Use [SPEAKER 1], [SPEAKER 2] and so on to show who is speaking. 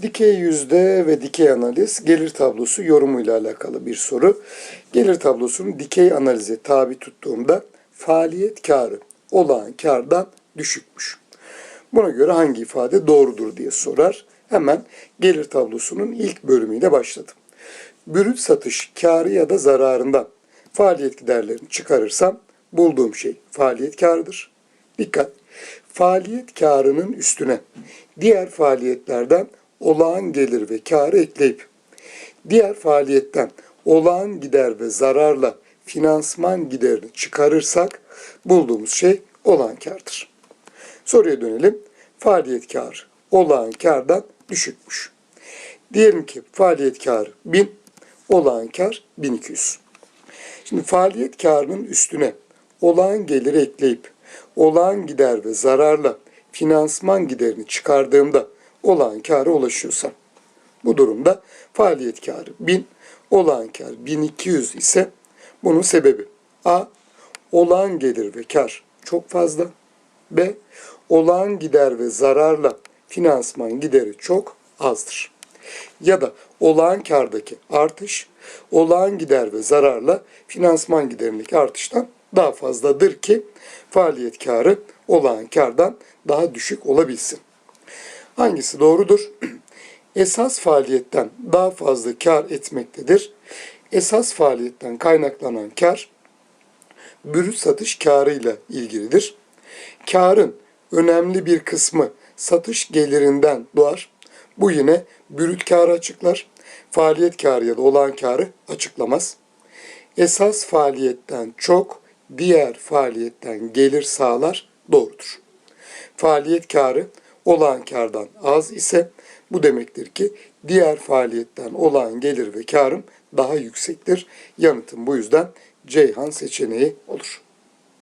[SPEAKER 1] Dikey yüzde ve dikey analiz gelir tablosu yorumuyla alakalı bir soru. Gelir tablosunu dikey analize tabi tuttuğumda faaliyet karı olağan kardan düşükmüş. Buna göre hangi ifade doğrudur diye sorar. Hemen gelir tablosunun ilk bölümüyle başladım. Brüt satış karı ya da zararından faaliyet giderlerini çıkarırsam bulduğum şey faaliyet karıdır. Dikkat! Faaliyet karının üstüne diğer faaliyetlerden olağan gelir ve karı ekleyip diğer faaliyetten olağan gider ve zararla finansman giderini çıkarırsak bulduğumuz şey olağan kardır. Soruya dönelim. Faaliyet karı olağan kardan düşükmüş. Diyelim ki faaliyet karı 1000, olağan kar 1200. Şimdi faaliyet karının üstüne olağan geliri ekleyip olağan gider ve zararla finansman giderini çıkardığımda olağan kâra ulaşıyorsam bu durumda faaliyet karı 1000, olağan kar 1200 ise bunun sebebi A. Olağan gelir ve kar çok fazla. B. Olağan gider ve zararla finansman gideri çok azdır. Ya da olağan kardaki artış, olağan gider ve zararla finansman giderindeki artıştan daha fazladır ki faaliyet karı olağan kardan daha düşük olabilsin. Hangisi doğrudur? Esas faaliyetten daha fazla kar etmektedir. Esas faaliyetten kaynaklanan kar brüt satış karıyla ilgilidir. Karın önemli bir kısmı satış gelirinden doğar. Bu yine brüt karı açıklar. Faaliyet karı ya da olan karı açıklamaz. Esas faaliyetten çok diğer faaliyetten gelir sağlar doğrudur. Faaliyet karı olağan kardan az ise bu demektir ki diğer faaliyetten olağan gelir ve karım daha yüksektir. Yanıtım bu yüzden Ceyhan seçeneği olur.